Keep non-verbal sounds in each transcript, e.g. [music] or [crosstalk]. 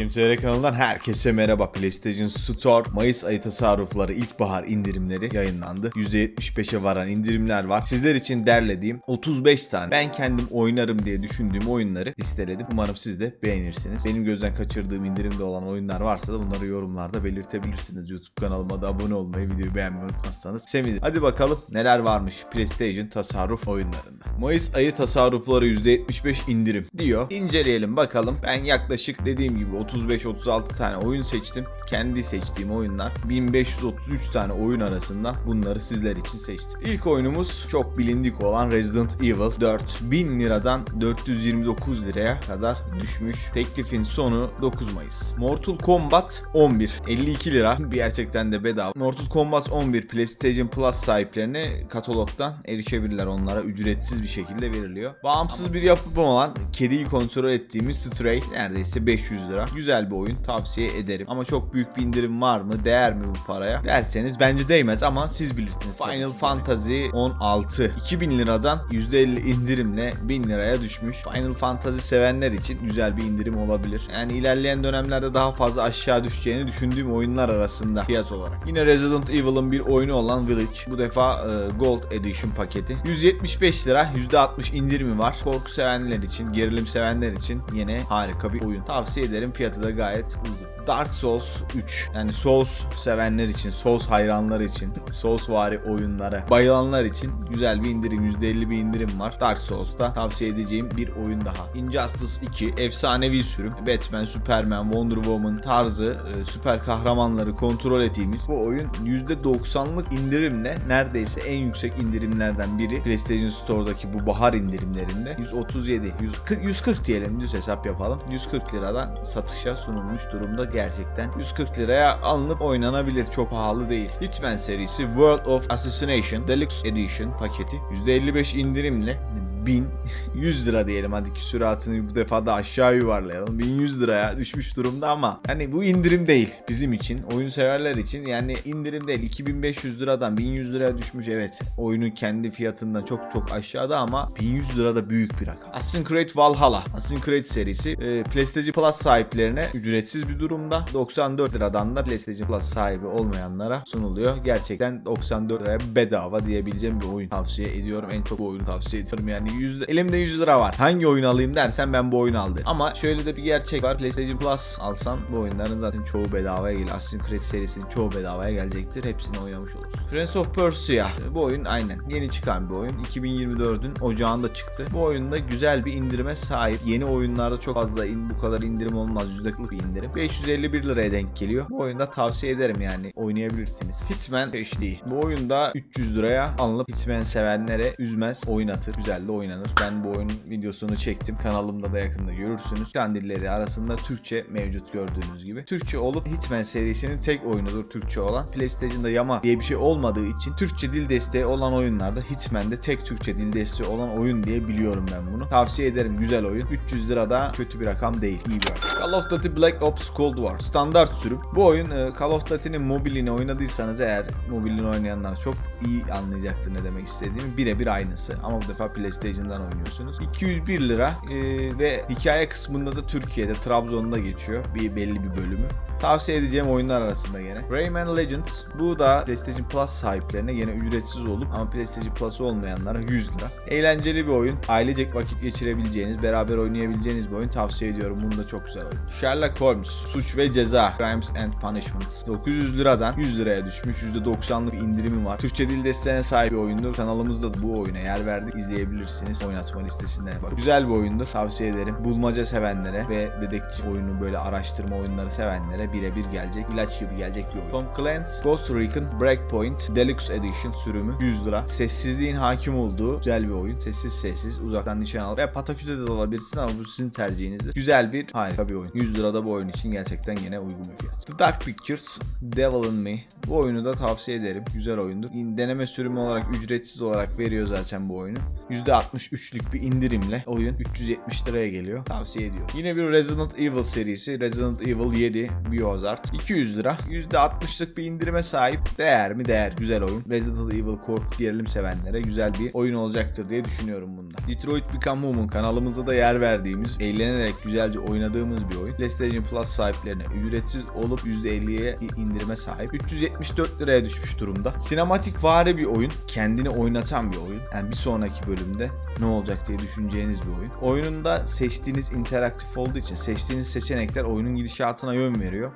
Kimse kanalından herkese merhaba. PlayStation Store Mayıs ayı tasarrufları ilkbahar indirimleri yayınlandı. %75'e varan indirimler var. Sizler için derlediğim 35 tane ben kendim oynarım diye düşündüğüm oyunları listeledim. Umarım siz de beğenirsiniz. Benim gözden kaçırdığım indirimde olan oyunlar varsa da bunları yorumlarda belirtebilirsiniz. YouTube kanalıma da abone olmayı, videoyu beğenmeyi unutmazsanız sevinirim. Hadi bakalım neler varmış PlayStation tasarruf oyunlarında. Mayıs ayı tasarrufları %75 indirim diyor. İnceleyelim bakalım. Ben yaklaşık dediğim gibi 35-36 tane oyun seçtim. Kendi seçtiğim oyunlar 1533 tane oyun arasında bunları sizler için seçtim. İlk oyunumuz çok bilindik olan Resident Evil 4. 1000 liradan 429 liraya kadar düşmüş. Teklifin sonu 9 Mayıs. Mortal Kombat 11. 52 lira. [laughs] Gerçekten de bedava. Mortal Kombat 11 PlayStation Plus sahiplerine katalogdan erişebilirler onlara. Ücretsiz bir şekilde veriliyor. Bağımsız bir yapım olan kediyi kontrol ettiğimiz Stray neredeyse 500 lira. Güzel bir oyun tavsiye ederim. Ama çok büyük bir indirim var mı? Değer mi bu paraya? Derseniz bence değmez ama siz bilirsiniz. Final Fantasy 16 2000 liradan %50 indirimle 1000 liraya düşmüş. Final Fantasy sevenler için güzel bir indirim olabilir. Yani ilerleyen dönemlerde daha fazla aşağı düşeceğini düşündüğüm oyunlar arasında fiyat olarak. Yine Resident Evil'ın bir oyunu olan Village. Bu defa e, Gold Edition paketi. 175 lira %60 indirimi var. Korku sevenler için, gerilim sevenler için yine harika bir oyun. Tavsiye ederim. Fiyatı da gayet uygun. Dark Souls 3. Yani Souls sevenler için, Souls hayranları için, [laughs] Souls vari oyunlara bayılanlar için güzel bir indirim, %50 bir indirim var. Dark Souls'ta tavsiye edeceğim bir oyun daha. Injustice 2 efsanevi sürüm. Batman, Superman, Wonder Woman tarzı e, süper kahramanları kontrol ettiğimiz bu oyun %90'lık indirimle neredeyse en yüksek indirimlerden biri. PlayStation Store'daki bu bahar indirimlerinde 137, 140, 140 diyelim düz hesap yapalım. 140 liradan satışa sunulmuş durumda gerçekten. 140 liraya alınıp oynanabilir. Çok pahalı değil. Hitman serisi World of Assassination Deluxe Edition paketi %55 indirimle 1100 [laughs] lira diyelim hadi ki süratini bu defa da aşağı yuvarlayalım. 1100 liraya düşmüş durumda ama hani bu indirim değil bizim için. Oyun severler için yani indirim değil. 2500 liradan 1100 liraya düşmüş evet. Oyunun kendi fiyatından çok çok aşağıda ama 1100 lira da büyük bir rakam. Assassin's Creed Valhalla. Assassin's Creed serisi e, PlayStation Plus sahiplerine ücretsiz bir durumda. 94 liradan da PlayStation Plus sahibi olmayanlara sunuluyor. Gerçekten 94 liraya bedava diyebileceğim bir oyun tavsiye ediyorum. En çok bu oyunu tavsiye ediyorum. Yani 100, elimde 100 lira var. Hangi oyun alayım dersen ben bu oyunu aldım. Ama şöyle de bir gerçek var. PlayStation Plus alsan bu oyunların zaten çoğu bedavaya geliyor. Assassin's Creed serisinin çoğu bedavaya gelecektir. Hepsini oynamış olursun. Prince of Persia. Bu oyun aynen yeni çıkan bir oyun. 2024'ün ocağında çıktı. Bu oyunda güzel bir indirime sahip. Yeni oyunlarda çok fazla in, bu kadar indirim olmaz. %40'lık bir indirim. 551 liraya denk geliyor. Bu oyunda tavsiye ederim yani. Oynayabilirsiniz. Hitman HD. Bu oyunda 300 liraya alınıp Hitman sevenlere üzmez. Oynatır. Güzel de oynanır. Ben bu oyunun videosunu çektim. Kanalımda da yakında görürsünüz. Kandilleri arasında Türkçe mevcut gördüğünüz gibi. Türkçe olup Hitman serisinin tek oyunudur Türkçe olan. PlayStation'da yama diye bir şey olmadığı için Türkçe dil desteği olan oyunlarda Hitman'de tek Türkçe dil desteği olan oyun diye biliyorum ben bunu. Tavsiye ederim güzel oyun. 300 lira da kötü bir rakam değil. İyi bir rakam. Call of Duty Black Ops Cold War. Standart sürüm. Bu oyun e, Call of Duty'nin mobilini oynadıysanız eğer mobilini oynayanlar çok iyi anlayacaktır ne demek istediğimi. Birebir aynısı. Ama bu defa PlayStation'dan oynuyorsunuz. 201 lira e, ve hikaye kısmında da Türkiye'de Trabzon'da geçiyor. Bir belli bir bölümü. Tavsiye edeceğim oyunlar arasında gene. Rayman Legends. Bu da PlayStation Plus sahiplerine yine ücretsiz olup ama PlayStation Plus olmayanlara 100 lira. Eğlenceli bir oyun. Ailecek vakit geçirebileceğiniz, beraber oynayabileceğiniz bir oyun tavsiye ediyorum. Bunu da çok güzel oyun. Sherlock Holmes. Suç ve Ceza. Crimes and Punishments. 900 liradan 100 liraya düşmüş. %90'lık indirimi var. Türkçe dil desteğine sahip bir oyundur. Kanalımızda da bu oyuna yer verdik. İzleyebilirsiniz. Oynatma listesinde bak. Güzel bir oyundur. Tavsiye ederim. Bulmaca sevenlere ve dedektif oyunu böyle araştırma oyunları sevenlere birebir gelecek. ilaç gibi gelecek bir oyun. Tom Clancy Ghost Recon Breakpoint Deluxe Edition sürümü 100 lira. Sessizliğin hakim olduğu güzel bir oyun. Sessiz sessiz uzaktan nişan alıp veya pataküte de alabilirsin ama bu sizin tercihinizdir. Güzel bir harika bir oyun. 100 lirada bu oyun için gerçekten yine uygun bir fiyat. The Dark Pictures Devil in Me. Bu oyunu da tavsiye ederim. Güzel oyundur. Deneme sürümü olarak ücretsiz olarak veriyor zaten bu oyunu. %63'lük bir indirimle oyun 370 liraya geliyor. Tavsiye ediyorum. Yine bir Resident Evil serisi. Resident Evil 7 bir Biohazard 200 lira. %60'lık bir indirime sahip. Değer mi? Değer. Güzel oyun. Resident Evil korku gerilim sevenlere güzel bir oyun olacaktır diye düşünüyorum bunda. Detroit Become Human kanalımızda da yer verdiğimiz, eğlenerek güzelce oynadığımız bir oyun. PlayStation Plus sahiplerine ücretsiz olup %50'ye indirime sahip. 374 liraya düşmüş durumda. Sinematik vari bir oyun. Kendini oynatan bir oyun. Yani bir sonraki bölümde ne olacak diye düşüneceğiniz bir oyun. Oyununda seçtiğiniz interaktif olduğu için seçtiğiniz seçenekler oyunun gidişatına yön veriyor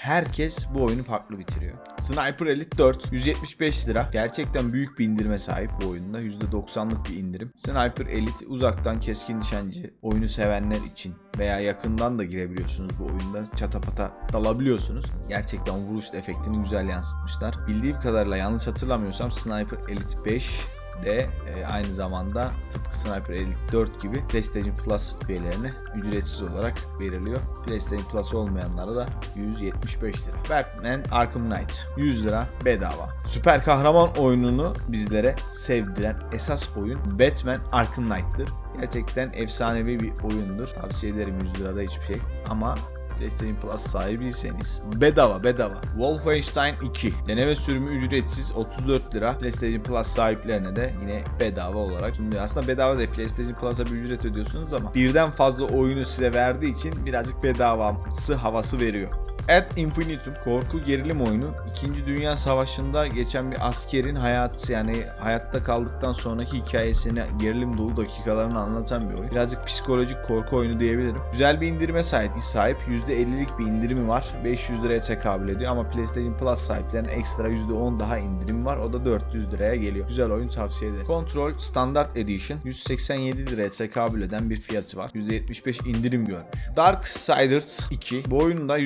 herkes bu oyunu farklı bitiriyor. Sniper Elite 4 175 lira. Gerçekten büyük bir indirime sahip bu oyunda. %90'lık bir indirim. Sniper Elite uzaktan keskin nişancı oyunu sevenler için veya yakından da girebiliyorsunuz bu oyunda. Çatapata dalabiliyorsunuz. Gerçekten vuruş efektini güzel yansıtmışlar. Bildiğim kadarıyla yanlış hatırlamıyorsam Sniper Elite 5 de e, aynı zamanda tıpkı Sniper Elite 4 gibi PlayStation Plus üyelerine ücretsiz olarak veriliyor. PlayStation Plus olmayanlara da 175 lira. Batman Arkham Knight 100 lira bedava. Süper kahraman oyununu bizlere sevdiren esas oyun Batman Arkham Knight'tır. Gerçekten efsanevi bir oyundur. Tavsiye ederim 100 lirada hiçbir şey. Ama PlayStation Plus sahibiyseniz bedava bedava. Wolfenstein 2 deneme sürümü ücretsiz 34 lira. PlayStation Plus sahiplerine de yine bedava olarak sunuluyor. Aslında bedava değil PlayStation Plus'a bir ücret ödüyorsunuz ama birden fazla oyunu size verdiği için birazcık bedavası havası veriyor. Ad Infinitum korku gerilim oyunu 2. Dünya Savaşı'nda geçen bir askerin hayat yani hayatta kaldıktan sonraki hikayesini gerilim dolu dakikalarını anlatan bir oyun. Birazcık psikolojik korku oyunu diyebilirim. Güzel bir indirime sahip. sahip. %50'lik bir indirimi var. 500 liraya tekabül ediyor ama PlayStation Plus sahiplerine ekstra %10 daha indirim var. O da 400 liraya geliyor. Güzel oyun tavsiye ederim. Control Standard Edition 187 liraya tekabül eden bir fiyatı var. %75 indirim görmüş. Darksiders 2 bu oyunda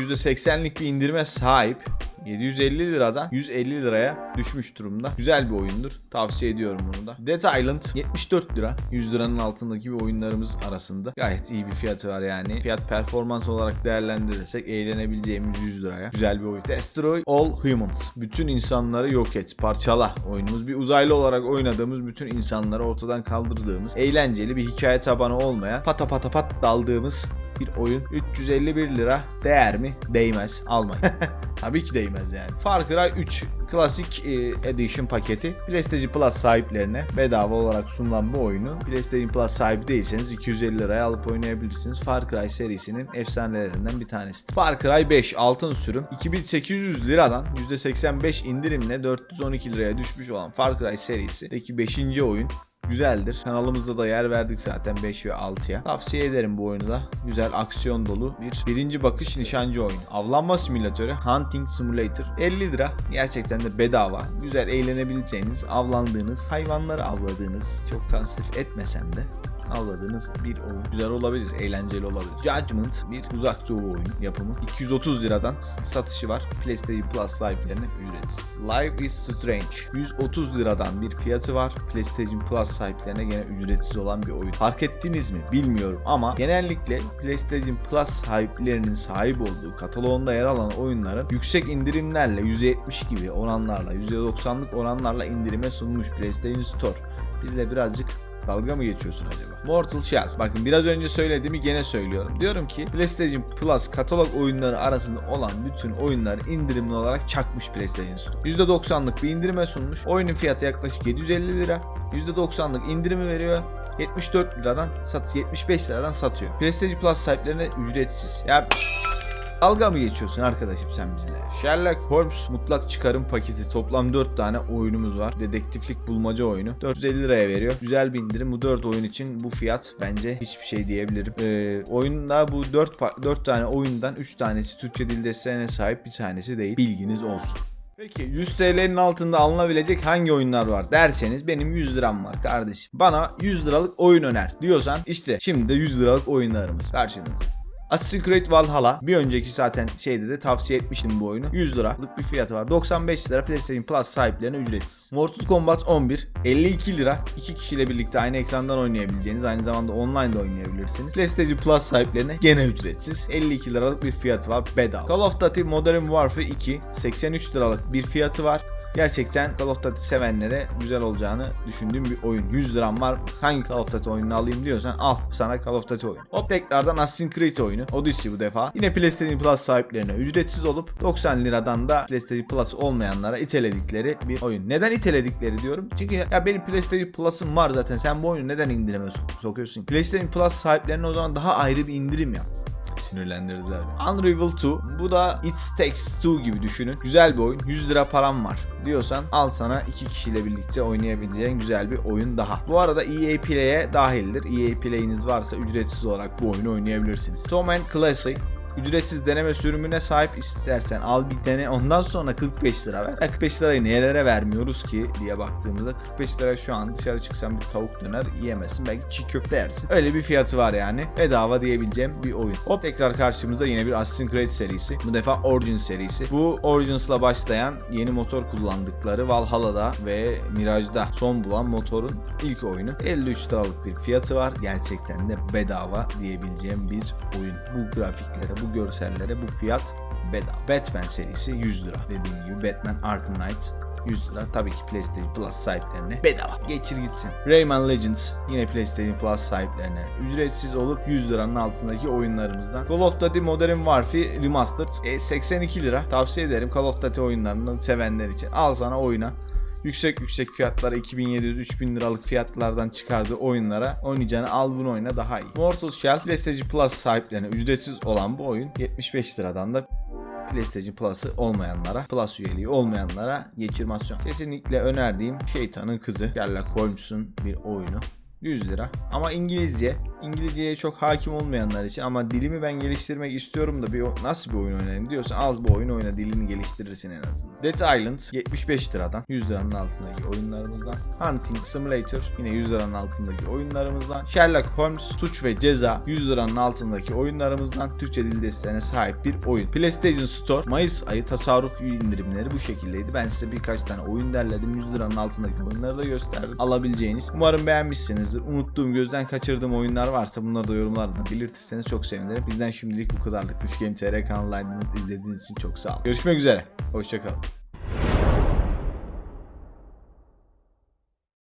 %80'lik bir indirime sahip. 750 liradan 150 liraya düşmüş durumda. Güzel bir oyundur. Tavsiye ediyorum bunu da. Dead Island 74 lira. 100 liranın altındaki bir oyunlarımız arasında. Gayet iyi bir fiyatı var yani. Fiyat performans olarak değerlendirirsek eğlenebileceğimiz 100 liraya. Güzel bir oyun. Destroy All Humans. Bütün insanları yok et. Parçala. Oyunumuz bir uzaylı olarak oynadığımız bütün insanları ortadan kaldırdığımız eğlenceli bir hikaye tabanı olmayan pata pata pat daldığımız bir oyun. 351 lira değer mi? Değmez. Almayın. [laughs] Tabii ki değmez yani. Far Cry 3 klasik e, edition paketi PlayStation Plus sahiplerine bedava olarak sunulan bu oyunu PlayStation Plus sahibi değilseniz 250 liraya alıp oynayabilirsiniz. Far Cry serisinin efsanelerinden bir tanesi. Far Cry 5 altın sürüm 2800 liradan %85 indirimle 412 liraya düşmüş olan Far Cry serisindeki 5. oyun güzeldir. Kanalımızda da yer verdik zaten 5 ve 6'ya. Tavsiye ederim bu oyunu da. Güzel aksiyon dolu bir birinci bakış nişancı oyunu. Avlanma simülatörü Hunting Simulator 50 lira. Gerçekten de bedava. Güzel eğlenebileceğiniz, avlandığınız, hayvanları avladığınız, çok tasnif etmesem de avladığınız bir oyun. Güzel olabilir, eğlenceli olabilir. Judgment bir uzak doğu oyun yapımı. 230 liradan satışı var. PlayStation Plus sahiplerine ücretsiz. Life is Strange 130 liradan bir fiyatı var. PlayStation Plus sahiplerine gene ücretsiz olan bir oyun. Fark ettiniz mi bilmiyorum ama genellikle PlayStation Plus sahiplerinin sahip olduğu kataloğunda yer alan oyunların yüksek indirimlerle %70 gibi oranlarla %90'lık oranlarla indirime sunmuş PlayStation Store. Bizle birazcık Dalga mı geçiyorsun acaba? Mortal Shell. Bakın biraz önce söylediğimi gene söylüyorum. Diyorum ki PlayStation Plus katalog oyunları arasında olan bütün oyunlar indirimli olarak çakmış PlayStation Store. %90'lık bir indirime sunmuş. Oyunun fiyatı yaklaşık 750 lira. %90'lık indirimi veriyor. 74 liradan sat 75 liradan satıyor. PlayStation Plus sahiplerine ücretsiz. Ya Dalga mı geçiyorsun arkadaşım sen bizle? Sherlock Holmes mutlak çıkarım paketi. Toplam 4 tane oyunumuz var. Dedektiflik bulmaca oyunu. 450 liraya veriyor. Güzel bir indirim. Bu 4 oyun için bu fiyat bence hiçbir şey diyebilirim. Ee, oyunda bu 4, 4 tane oyundan 3 tanesi Türkçe dil desteğine sahip bir tanesi değil. Bilginiz olsun. Peki 100 TL'nin altında alınabilecek hangi oyunlar var derseniz benim 100 liram var kardeşim. Bana 100 liralık oyun öner diyorsan işte şimdi de 100 liralık oyunlarımız karşınızda. Assassin's Creed Valhalla bir önceki zaten şeyde de tavsiye etmiştim bu oyunu. 100 liralık bir fiyatı var. 95 lira PlayStation Plus sahiplerine ücretsiz. Mortal Kombat 11 52 lira. 2 kişiyle birlikte aynı ekrandan oynayabileceğiniz aynı zamanda online de oynayabilirsiniz. PlayStation Plus sahiplerine gene ücretsiz. 52 liralık bir fiyatı var bedava. Call of Duty Modern Warfare 2 83 liralık bir fiyatı var. Gerçekten Call of Duty sevenlere güzel olacağını düşündüğüm bir oyun. 100 liram var. Hangi Call of Duty oyununu alayım diyorsan al sana Call of Duty oyunu. Hop tekrardan Assassin's Creed oyunu. Odyssey bu defa. Yine PlayStation Plus sahiplerine ücretsiz olup 90 liradan da PlayStation Plus olmayanlara iteledikleri bir oyun. Neden iteledikleri diyorum? Çünkü ya benim PlayStation Plus'ım var zaten. Sen bu oyunu neden indirime sok- sokuyorsun? PlayStation Plus sahiplerine o zaman daha ayrı bir indirim yap. Sinirlendirdiler. Unravel 2. Bu da It Takes Two gibi düşünün. Güzel bir oyun. 100 lira param var diyorsan al sana iki kişiyle birlikte oynayabileceğin güzel bir oyun daha. Bu arada EA Play'e dahildir. EA Play'iniz varsa ücretsiz olarak bu oyunu oynayabilirsiniz. Tom and Clancy Ücretsiz deneme sürümüne sahip istersen al bir dene ondan sonra 45 lira ver. Ya 45 lirayı nelere vermiyoruz ki diye baktığımızda 45 lira şu an dışarı çıksan bir tavuk döner yiyemezsin. Belki çiğ köfte yersin. Öyle bir fiyatı var yani. Bedava diyebileceğim bir oyun. Hop tekrar karşımızda yine bir Assassin's Creed serisi. Bu defa Origins serisi. Bu Origins'la başlayan yeni motor kullandıkları Valhalla'da ve Mirage'da son bulan motorun ilk oyunu. 53 liralık bir fiyatı var. Gerçekten de bedava diyebileceğim bir oyun. Bu grafiklere, bu görsellere bu fiyat bedava. Batman serisi 100 lira. Dediğim gibi Batman Arkham Knight 100 lira. Tabii ki PlayStation Plus sahiplerine bedava. Geçir gitsin. Rayman Legends yine PlayStation Plus sahiplerine ücretsiz olup 100 liranın altındaki oyunlarımızdan. Call of Duty Modern Warfare Remastered e, 82 lira. Tavsiye ederim Call of Duty oyunlarından sevenler için. Al sana oyuna yüksek yüksek fiyatlara 2700-3000 liralık fiyatlardan çıkardığı oyunlara oynayacağını al bunu oyna daha iyi. Mortal Shell PlayStation Plus sahiplerine ücretsiz olan bu oyun 75 liradan da PlayStation Plus'ı olmayanlara, Plus üyeliği olmayanlara geçirmasyon. Kesinlikle önerdiğim Şeytanın Kızı, Sherlock Holmes'un bir oyunu. 100 lira. Ama İngilizce. İngilizceye çok hakim olmayanlar için ama dilimi ben geliştirmek istiyorum da bir nasıl bir oyun oynayayım diyorsan az bu oyunu oyna dilini geliştirirsin en azından. Dead Island 75 liradan 100 liranın altındaki oyunlarımızdan. Hunting Simulator yine 100 liranın altındaki oyunlarımızdan. Sherlock Holmes Suç ve Ceza 100 liranın altındaki oyunlarımızdan Türkçe dil desteğine sahip bir oyun. PlayStation Store Mayıs ayı tasarruf indirimleri bu şekildeydi. Ben size birkaç tane oyun derledim. 100 liranın altındaki oyunları da gösterdim. Alabileceğiniz. Umarım beğenmişsinizdir. Unuttuğum, gözden kaçırdığım oyunlar varsa bunları da yorumlarda belirtirseniz çok sevinirim. Bizden şimdilik bu kadarlık. Discgame TR kanallarını izlediğiniz için çok sağ olun. Görüşmek üzere. Hoşçakalın.